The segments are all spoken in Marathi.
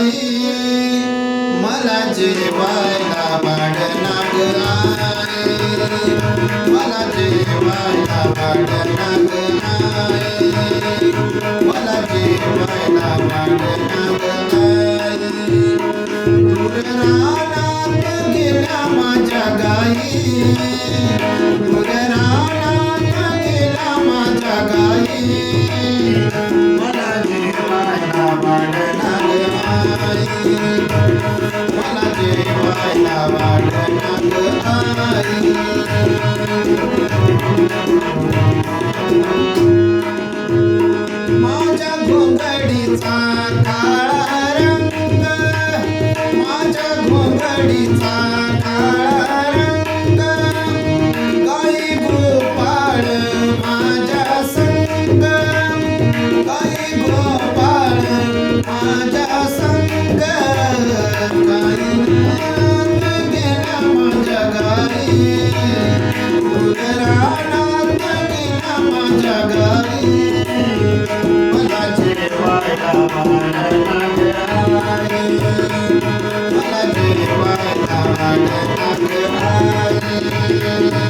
माझ्या गाई मला जेवायला वाढना ग आई. मला जेवायला वाढना ग आई. मला जेवायला वाढना ग आई. दूर रानात गेल्या माझ्या गाई दूर रानात गेल्या माझ्या गाई घोंगडीचा काळा रंग गाई गोपाळ माझ्या संग. गाई गोपाळ माझ्या संग. गाई रानात गेल्या माझ्या गाई. रानात गेल्या माझ्या गाई. मला जेवायला वाढना ग आई. मला जेवायला वाढना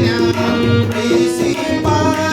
ஞானம் பேசி பாட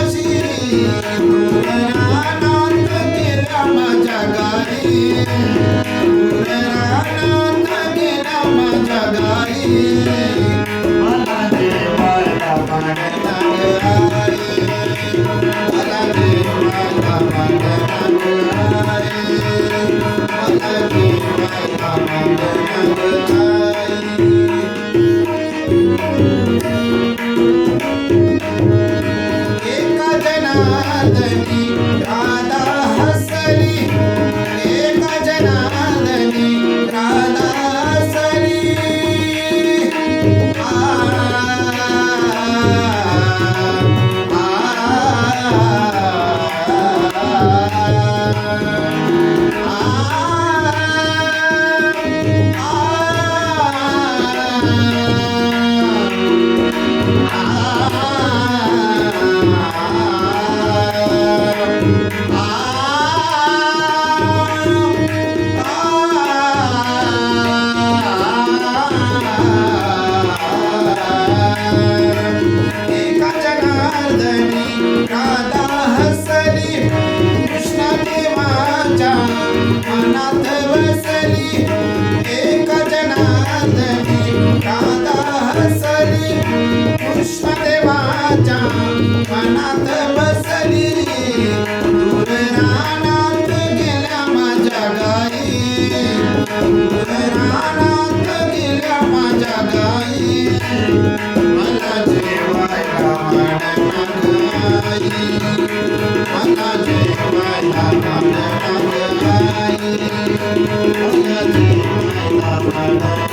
啦啦。